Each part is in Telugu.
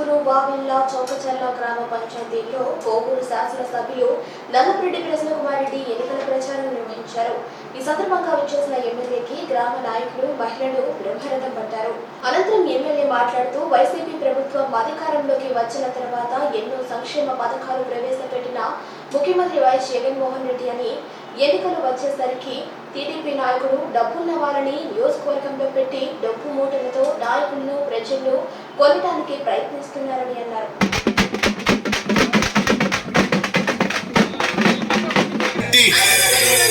పసుపురు వావిల్లా చౌకచర్ల గ్రామ పంచాయతీలో కోవూరు శాసనసభ్యులు నల్లపరెడ్డి ప్రసన్నకుమారెడ్డి ఎన్నికల ప్రచారం నిర్వహించారు. ఈ సందర్భంగా విచ్చేసిన ఎమ్మెల్యేకి గ్రామ నాయకులు మహిళలు బ్రహ్మరథం పట్టారు. అనంతరం ఎమ్మెల్యే మాట్లాడుతూ వైసీపీ ప్రభుత్వం అధికారంలోకి వచ్చిన తర్వాత ఎన్నో సంక్షేమ పథకాలు ప్రవేశపెట్టిన ముఖ్యమంత్రి వైఎస్ జగన్మోహన్ రెడ్డి అని ఎన్నికలు వచ్చేసరికి టీడీపీ నాయకుడు డబ్బున్న వారిని నియోజకవర్గంలో పెట్టి డబ్బు మూటలతో నాయకులను ప్రజలను కొనడానికి ప్రయత్నిస్తున్నారని అన్నారు Yeah.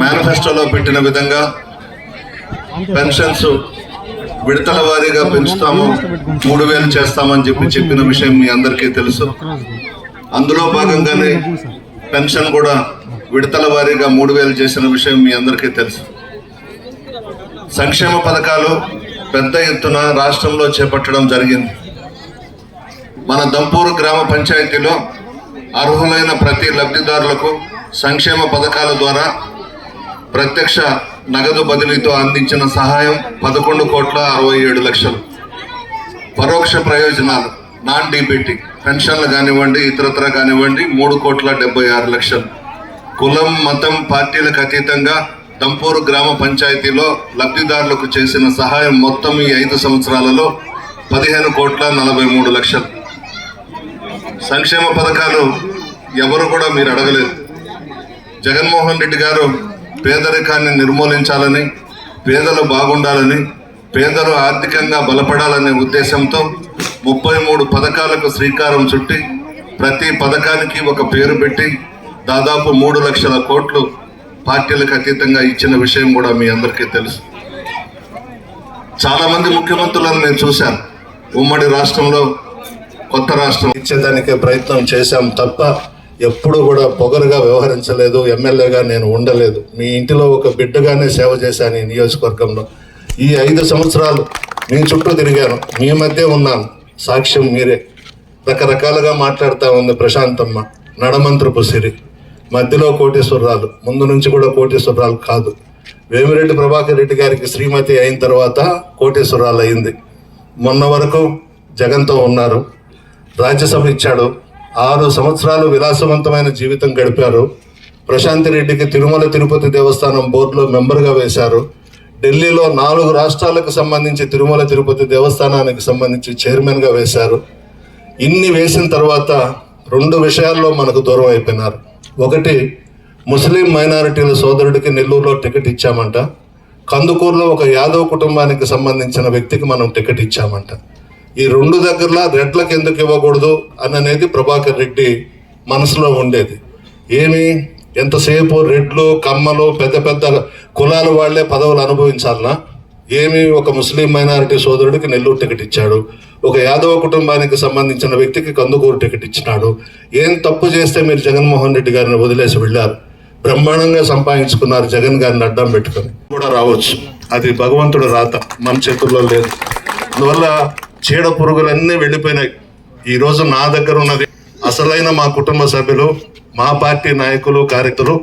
మేనిఫెస్టోలో పెట్టిన విధంగా పెన్షన్స్ విడతల వారీగా పెంచుతాము. మూడు వేలు చేస్తామని చెప్పి చెప్పిన విషయం మీ అందరికీ తెలుసు. అందులో భాగంగానే పెన్షన్ కూడా విడతల వారీగా మూడు వేలు చేసిన విషయం మీ అందరికీ తెలుసు. సంక్షేమ పథకాలు పెద్ద ఎత్తున రాష్ట్రంలో చేపట్టడం జరిగింది. మన దంపూరు గ్రామ పంచాయతీలో అర్హులైన ప్రతి లబ్ధిదారులకు సంక్షేమ పథకాల ద్వారా ప్రత్యక్ష నగదు బదిలీతో అందించిన సహాయం పదకొండు కోట్ల అరవై ఏడు లక్షలు. పరోక్ష ప్రయోజనాలు నాన్ డీబీటీ పెన్షన్లు కానివ్వండి ఇతరత్ర కానివ్వండి మూడు కోట్ల డెబ్బై ఆరు లక్షలు. కులం మతం పార్టీలకు అతీతంగా దంపూరు గ్రామ పంచాయతీలో లబ్ధిదారులకు చేసిన సహాయం మొత్తం ఈ ఐదు సంవత్సరాలలో పదిహేను కోట్ల నలభై మూడు లక్షలు. సంక్షేమ పథకాలు ఎవరు కూడా మీరు అడగలేదు. జగన్మోహన్ రెడ్డి గారు పేదరికాన్ని నిర్మూలించాలని పేదలు బాగుండాలని పేదలు ఆర్థికంగా బలపడాలనే ఉద్దేశంతో ముప్పై మూడు పథకాలకు శ్రీకారం చుట్టి ప్రతి పథకానికి ఒక పేరు పెట్టి దాదాపు మూడు లక్షల కోట్లు పార్టీలకు అతీతంగా ఇచ్చిన విషయం కూడా మీ అందరికీ తెలుసు. చాలామంది ముఖ్యమంత్రులను నేను చూశాను. ఉమ్మడి రాష్ట్రంలో కొత్త రాష్ట్రం ఇచ్చేదానికే ప్రయత్నం చేశాం తప్ప ఎప్పుడు కూడా పొగరుగా వ్యవహరించలేదు ఎమ్మెల్యేగా నేను ఉండలేదు. మీ ఇంటిలో ఒక బిడ్డగానే సేవ చేశాను ఈ నియోజకవర్గంలో. ఈ ఐదు సంవత్సరాలు మీ చుట్టూ తిరిగాను మీ మధ్య ఉన్నాను. సాక్ష్యం మీరే. రకరకాలుగా మాట్లాడుతూ ఉంది ప్రశాంతమ్మ నడమంత్రపు సిరి మధ్యలో కోటేశ్వరరాలు ముందు నుంచి కూడా కోటేశ్వరరాలు కాదు. వేమిరెడ్డి ప్రభాకర్ రెడ్డి గారికి శ్రీమతి అయిన తర్వాత కోటేశ్వరరాలు అయింది. మొన్న వరకు జగన్తో ఉన్నారు. రాజ్యసభ ఇచ్చాడు ఆరు సంవత్సరాలు విలాసవంతమైన జీవితం గడిపారు. ప్రశాంతి రెడ్డికి తిరుమల తిరుపతి దేవస్థానం బోర్డులో మెంబర్గా వేశారు. ఢిల్లీలో నాలుగు రాష్ట్రాలకు సంబంధించి తిరుమల తిరుపతి దేవస్థానానికి సంబంధించి చైర్మన్గా వేశారు. ఇన్ని వేసిన తర్వాత రెండు విషయాల్లో మనకు దూరం అయిపోయినారు. ఒకటి ముస్లిం మైనారిటీల సోదరుడికి నెల్లూరులో టికెట్ ఇచ్చామంట. కందుకూరులో ఒక యాదవ్ కుటుంబానికి సంబంధించిన వ్యక్తికి మనం టికెట్ ఇచ్చామంట. ఈ రెండు దగ్గరలా రెడ్లకు ఎందుకు ఇవ్వకూడదు అని అనేది ప్రభాకర్ రెడ్డి మనసులో ఉండేది. ఏమి? ఎంతసేపు రెడ్లు కమ్మలు పెద్ద పెద్ద కులాల వాళ్ళే పదవులు అనుభవించాలనా? ఏమి? ఒక ముస్లిం మైనారిటీ సోదరుడికి నెల్లూరు టికెట్ ఇచ్చాడు. ఒక యాదవ కుటుంబానికి సంబంధించిన వ్యక్తికి కందుకూరు టికెట్ ఇచ్చినాడు. ఏం తప్పు చేస్తే మీరు జగన్మోహన్ రెడ్డి గారిని వదిలేసి వెళ్ళారు? బ్రహ్మాండంగా సంపాదించుకున్నారు జగన్ గారిని అడ్డం పెట్టుకొని. కూడా రావచ్చు. అది భగవంతుడు రాత. మన చేతుల్లో లేదు. అందువల్ల చీడ పురుగులన్నీ వెళ్ళిపోయినాయి. ఈ రోజు నా దగ్గర ఉన్నది అసలైన మా కుటుంబ సభ్యులు మా పార్టీ నాయకులు కార్యకర్తలు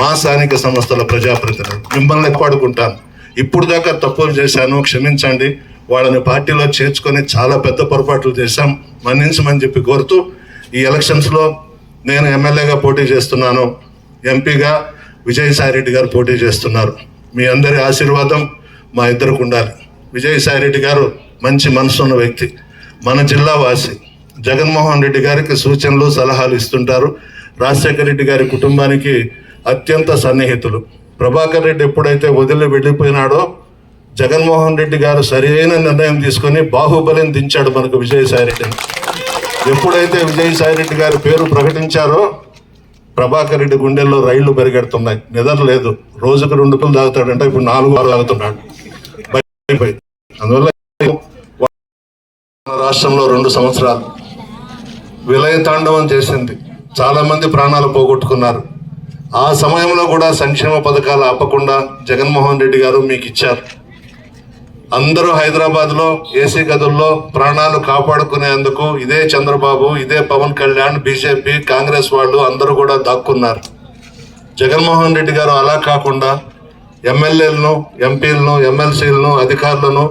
మా స్థానిక సంస్థల ప్రజాప్రతినిధులు. మిమ్మల్ని ఎక్కువడుకుంటాను ఇప్పుడు దాకా తప్పులు చేశాను క్షమించండి. వాళ్ళని పార్టీలో చేర్చుకొని చాలా పెద్ద పొరపాట్లు చేశాం. మన్నించమని చెప్పి కోరుతూ ఈ ఎలక్షన్స్లో నేను ఎమ్మెల్యేగా పోటీ చేస్తున్నాను. ఎంపీగా విజయసాయిరెడ్డి గారు పోటీ చేస్తున్నారు. మీ అందరి ఆశీర్వాదం మా ఇద్దరికి ఉండాలి. విజయసాయిరెడ్డి గారు మంచి మనసున్న వ్యక్తి. మన జిల్లా వాసి జగన్మోహన్ రెడ్డి గారికి సూచనలు సలహాలు ఇస్తుంటారు. రాజశేఖర రెడ్డి గారి కుటుంబానికి అత్యంత సన్నిహితులు. ప్రభాకర్ రెడ్డి ఎప్పుడైతే వదిలి వెళ్ళిపోయినాడో జగన్మోహన్ రెడ్డి గారు సరైన నిర్ణయం తీసుకొని బాహుబలిని దించాడు మనకు విజయసాయి రెడ్డిని. ఎప్పుడైతే విజయసాయి రెడ్డి గారి పేరు ప్రకటించారో ప్రభాకర్ రెడ్డి గుండెల్లో రైళ్ళు పెరిగెడుతున్నాయి. నిద్ర లేదు. రోజుకు రెండు పిల్లలు తాగుతాడంటే ఇప్పుడు నాలుగు ఆరు తాగుతున్నాడు. భయపడి. రాష్ట్రంలో రెండు సంవత్సరాలు విలయ తాండవం చేసింది. చాలామంది ప్రాణాలు పోగొట్టుకున్నారు. ఆ సమయంలో కూడా సంక్షేమ పథకాలు ఆపకుండా జగన్మోహన్ రెడ్డి గారు మీకు ఇచ్చారు. అందరూ హైదరాబాద్లో ఏసీ గదుల్లో ప్రాణాలు కాపాడుకునేందుకు ఇదే చంద్రబాబు ఇదే పవన్ కళ్యాణ్ బీజేపీ కాంగ్రెస్ వాళ్ళు అందరూ కూడా దాక్కున్నారు. జగన్మోహన్ రెడ్డి గారు అలా కాకుండా ఎమ్మెల్యేలను ఎంపీలను ఎమ్మెల్సీలను అధికారులను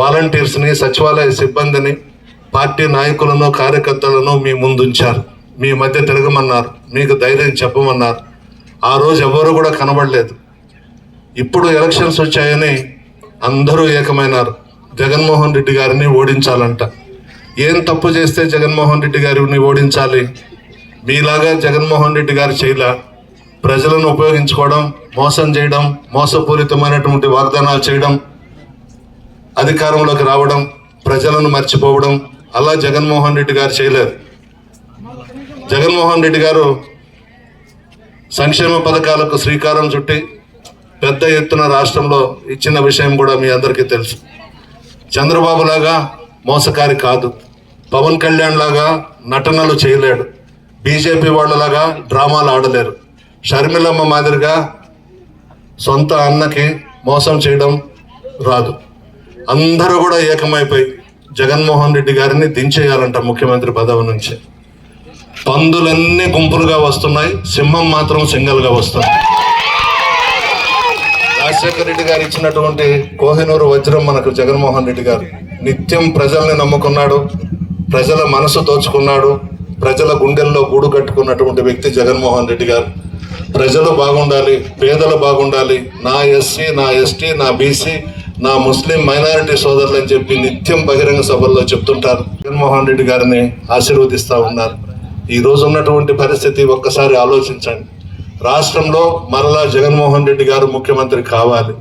వాలంటీర్స్ని సచివాలయ సిబ్బందిని పార్టీ నాయకులను కార్యకర్తలను మీ ముందుంచారు. మీ మధ్య తిరగమన్నారు. మీకు ధైర్యం చెప్పమన్నారు. ఆ రోజు ఎవరు కూడా కనబడలేదు. ఇప్పుడు ఎలక్షన్స్ వచ్చాయని అందరూ ఏకమైనారు. జగన్మోహన్ రెడ్డి గారిని ఓడించాలంట. ఏం తప్పు చేస్తే జగన్మోహన్ రెడ్డి గారిని ఓడించాలి? మీలాగా జగన్మోహన్ రెడ్డి గారు చేయలే ప్రజలను ఉపయోగించుకోవడం మోసం చేయడం మోసపూరితమైనటువంటి వాగ్దానాలు చేయడం అధికారంలోకి రావడం ప్రజలను మర్చిపోవడం అలా జగన్మోహన్ రెడ్డి గారు చేయలేరు జగన్మోహన్ రెడ్డి గారు సంక్షేమ పథకాలకు శ్రీకారం చుట్టి పెద్ద ఎత్తున రాష్ట్రంలో ఇచ్చిన విషయం కూడా మీ అందరికీ తెలుసు. చంద్రబాబు లాగా మోసకారి కాదు. పవన్ కళ్యాణ్ లాగా నటనలు చేయలేడు. బీజేపీ వాళ్ళలాగా డ్రామాలు ఆడలేరు. షర్మిలమ్మ మాదిరిగా సొంత అన్నకి మోసం చేయడం రాదు. అందరూ కూడా ఏకమైపోయి జగన్మోహన్ రెడ్డి గారిని దించేయాలంట ముఖ్యమంత్రి పదవి నుంచి. పందులన్నీ గుంపులుగా వస్తున్నాయి సింహం మాత్రం సింగల్గా వస్తుంది. రాజశేఖర రెడ్డి గారు ఇచ్చినటువంటి కోహినూరు వజ్రం మనకు జగన్మోహన్ రెడ్డి గారు. నిత్యం ప్రజల్ని నమ్ముకున్నాడు ప్రజల మనసు దోచుకున్నాడు ప్రజల గుండెల్లో గూడు కట్టుకున్నటువంటి వ్యక్తి జగన్మోహన్ రెడ్డి గారు. ప్రజలు బాగుండాలి పేదలు బాగుండాలి నా ఎస్సీ నా ఎస్టీ నా బీసీ నా ముస్లిం మైనారిటీ సోదరులు చెప్పి నిత్యం బహిరంగ సభల్లో చెప్తుంటారు. జగన్మోహన్ రెడ్డి గారిని ఆశీర్వదిస్తా ఉన్నారు. ఈ రోజు ఉన్నటువంటి పరిస్థితి ఒక్కసారి ఆలోచించండి. రాష్ట్రంలో మరలా జగన్మోహన్ రెడ్డి గారు ముఖ్యమంత్రి కావాలి.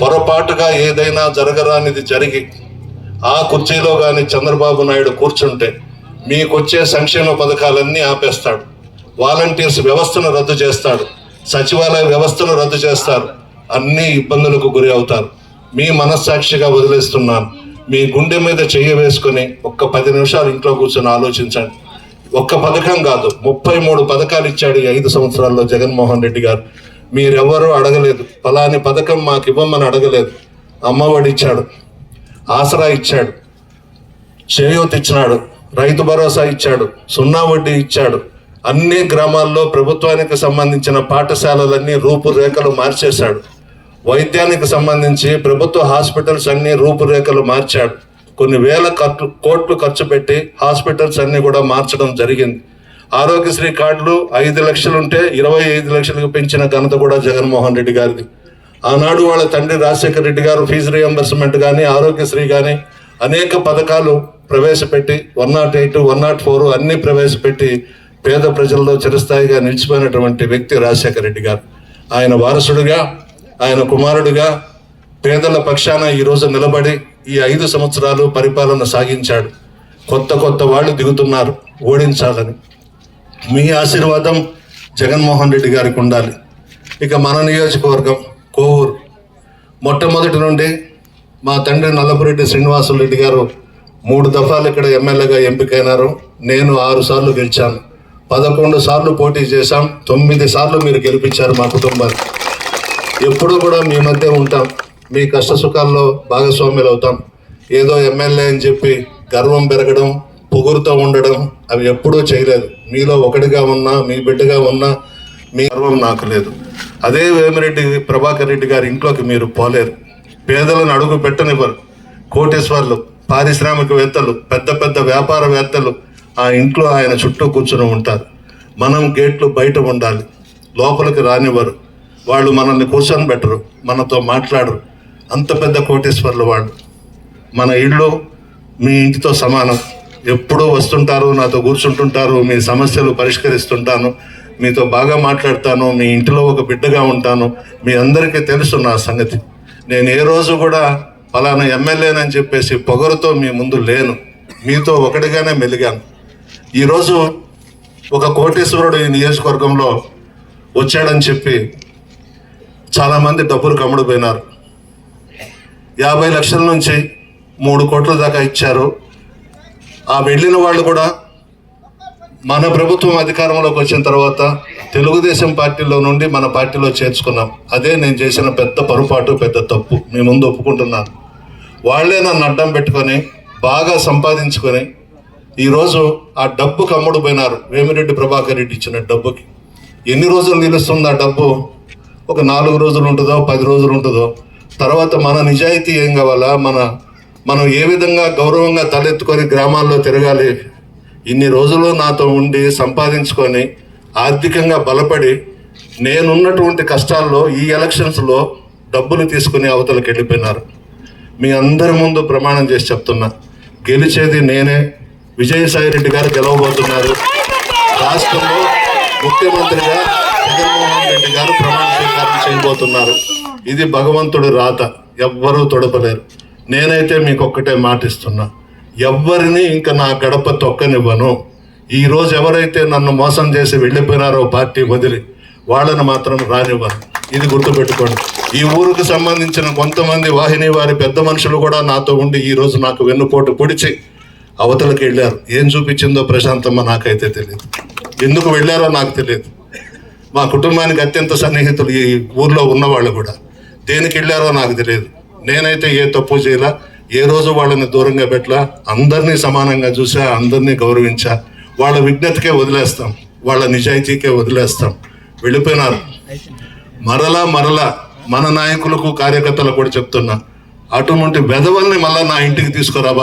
పొరపాటుగా ఏదైనా జరగరానిది జరిగి ఆ కుర్చీలో కానీ చంద్రబాబు నాయుడు కూర్చుంటే మీకొచ్చే సంక్షేమ పథకాలన్నీ ఆపేస్తాడు. వాలంటీర్స్ వ్యవస్థను రద్దు చేస్తాడు. సచివాలయ వ్యవస్థను రద్దు చేస్తారు. అన్ని ఇబ్బందులకు గురి అవుతారు. మీ మనస్సాక్షిగా వదిలేస్తున్నాను. మీ గుండె మీద చెయ్యి వేసుకుని ఒక్క పది నిమిషాలు ఇంట్లో కూర్చొని ఆలోచించండి. ఒక్క పథకం కాదు ముప్పై మూడు పథకాలు ఇచ్చాడు ఈ ఐదు సంవత్సరాల్లో జగన్మోహన్ రెడ్డి గారు. మీరెవ్వరూ అడగలేదు ఫలాని పథకం మాకు ఇవ్వమని అడగలేదు. అమ్మఒడి ఇచ్చాడు ఆసరా ఇచ్చాడు చేయూత ఇచ్చినాడు రైతు భరోసా ఇచ్చాడు సున్నా వడ్డీ ఇచ్చాడు. అన్ని గ్రామాల్లో ప్రభుత్వానికి సంబంధించిన పాఠశాలలన్నీ రూపురేఖలు మార్చేశాడు. వైద్యానికి సంబంధించి ప్రభుత్వ హాస్పిటల్స్ అన్ని రూపురేఖలు మార్చాడు. కొన్ని వేల ఖర్చు కోట్లు ఖర్చు పెట్టి హాస్పిటల్స్ అన్ని కూడా మార్చడం జరిగింది. ఆరోగ్యశ్రీ కార్డులు ఐదు లక్షలుంటే ఇరవై ఐదు లక్షలకు పెంచిన ఘనత కూడా జగన్మోహన్ రెడ్డి గారిది. ఆనాడు వాళ్ళ తండ్రి రాజశేఖర రెడ్డి గారు ఫీజు రియంబర్స్మెంట్ కానీ ఆరోగ్యశ్రీ కానీ అనేక పథకాలు ప్రవేశపెట్టి one naught eight one naught four అన్ని ప్రవేశపెట్టి పేద ప్రజల్లో చిరస్థాయిగా నిలిచిపోయినటువంటి వ్యక్తి రాజశేఖర రెడ్డి గారు. ఆయన వారసుడిగా ఆయన కుమారుడిగా పేదల పక్షాన ఈరోజు నిలబడి ఈ ఐదు సంవత్సరాలు పరిపాలన సాగించాడు. కొత్త కొత్త వాళ్ళు దిగుతున్నారు. ఓడించాలని. మీ ఆశీర్వాదం జగన్మోహన్ రెడ్డి గారికి ఉండాలి. ఇక మన నియోజకవర్గం కోవూరు. మొట్టమొదటి నుండి మా తండ్రి నల్లపురెడ్డి శ్రీనివాసులు రెడ్డి గారు మూడు దఫాలు ఇక్కడ ఎమ్మెల్యేగా ఎంపికైనారు. నేను ఆరు సార్లు గెలిచాను. పదకొండు సార్లు పోటీ చేశాం. తొమ్మిది సార్లు మీరు గెలిపించారు మా కుటుంబాన్ని. ఎప్పుడూ కూడా మీ మధ్య ఉంటాం. మీ కష్ట సుఖాల్లో భాగస్వామ్యులు అవుతాం. ఏదో ఎమ్మెల్యే అని చెప్పి గర్వం పెరగడం పొగురుతో ఉండడం అవి ఎప్పుడూ చేయలేదు. మీలో ఒకటిగా ఉన్నా మీ బిడ్డగా ఉన్నా మీ గర్వం నాకు లేదు. అదే వేమిరెడ్డి ప్రభాకర్ రెడ్డి గారి ఇంట్లోకి మీరు పోలేరు. పేదలను అడుగు పెట్టనివ్వరు. కోటేశ్వర్లు పారిశ్రామికవేత్తలు పెద్ద పెద్ద వ్యాపారవేత్తలు ఆ ఇంట్లో ఆయన చుట్టూ కూర్చుని ఉంటారు. మనం గేట్లు బయట ఉండాలి. లోపలికి రానివ్వరు. వాళ్ళు మనల్ని కూర్చొని పెట్టరు మనతో మాట్లాడరు. అంత పెద్ద కోటేశ్వర్లు వాళ్ళు. మన ఇళ్ళు మీ ఇంటితో సమానం. ఎప్పుడూ వస్తుంటారు నాతో కూర్చుంటుంటారు మీ సమస్యలు పరిష్కరిస్తుంటాను. మీతో బాగా మాట్లాడతాను మీ ఇంటిలో ఒక బిడ్డగా ఉంటాను. మీ అందరికీ తెలుసు నా సంగతి. నేను ఏ రోజు కూడా ఫలానా ఎమ్మెల్యేనని చెప్పేసి పొగరుతో మీ ముందు లేను. మీతో ఒకటిగానే మెలిగాను. ఈరోజు ఒక కోటేశ్వరుడు ఈ నియోజకవర్గంలో వచ్చాడని చెప్పి చాలామంది డబ్బులు కమ్ముడిపోయినారు యాభై లక్షల నుంచి మూడు కోట్ల దాకా ఇచ్చారు. ఆ వెళ్ళిన వాళ్ళు కూడా మన ప్రభుత్వం అధికారంలోకి వచ్చిన తర్వాత తెలుగుదేశం పార్టీలో నుండి మన పార్టీలో చేర్చుకున్నాం. అదే నేను చేసిన పెద్ద పొరపాటు పెద్ద తప్పు. మీ ముందు ఒప్పుకుంటున్నాను. వాళ్ళే నన్ను అడ్డం పెట్టుకొని బాగా సంపాదించుకొని ఈరోజు ఆ డబ్బు కమ్ముడు పోయినారు. వేమిరెడ్డి ప్రభాకర్ రెడ్డి ఇచ్చిన డబ్బుకి. ఎన్ని రోజులు నిలుస్తుంది ఆ డబ్బు? ఒక నాలుగు రోజులు ఉంటుందో పది రోజులు ఉంటుందో తర్వాత మన నిజాయితీ ఏం కావాలా? మన మనం ఏ విధంగా గౌరవంగా తలెత్తుకొని గ్రామాల్లో తిరగాలి? ఇన్ని రోజులు నాతో ఉండి సంపాదించుకొని ఆర్థికంగా బలపడి నేనున్నటువంటి కష్టాల్లో ఈ ఎలక్షన్స్లో డబ్బులు తీసుకుని అవతలకి వెళ్ళిపోయినారు మీ అందరి ముందు ప్రమాణం చేసి చెప్తున్నా. గెలిచేది నేనే. విజయసాయి రెడ్డి గారు గెలవబోతున్నారు. రాష్ట్రంలో ముఖ్యమంత్రిగా జగన్మోహన్ రెడ్డి గారు ప్రమాణ స్వీకారం చేయబోతున్నారు. ఇది భగవంతుడి రాత. ఎవ్వరూ తొడపలేరు. నేనైతే మీకు ఒక్కటే మాటిస్తున్నా. ఎవ్వరిని ఇంకా నా గడప తొక్కనివ్వను. ఈరోజు ఎవరైతే నన్ను మోసం చేసి వెళ్ళిపోయినారో పార్టీ వదిలి వాళ్ళని మాత్రం రానివ్వను. ఇది గుర్తుపెట్టుకోండి. ఈ ఊరికి సంబంధించిన కొంతమంది వాహిని వారి పెద్ద మనుషులు కూడా నాతో ఉండి ఈరోజు నాకు వెన్నుపోటు పొడిచి అవతలకి వెళ్ళారు. ఏం చూపించిందో ప్రశాంతమ్మ నాకైతే తెలియదు ఎందుకు వెళ్ళారో నాకు తెలియదు. మా కుటుంబానికి అత్యంత సన్నిహితులు ఈ ఊర్లో ఉన్నవాళ్ళు కూడా. దేనికి వెళ్ళారో నాకు తెలియదు. నేనైతే ఏ తప్పు చేయలా ఏ రోజు వాళ్ళని దూరంగా పెట్టలా అందరినీ సమానంగా చూసా అందరినీ గౌరవించా. వాళ్ళ విజ్ఞతకే వదిలేస్తాం వాళ్ళ నిజాయితీకే వదిలేస్తాం. వెళ్ళిపోయినారు. మరలా మరలా మన నాయకులకు కార్యకర్తలకు కూడా చెప్తున్నా అటువంటి వెధవల్ని మళ్ళా నా ఇంటికి తీసుకురాబా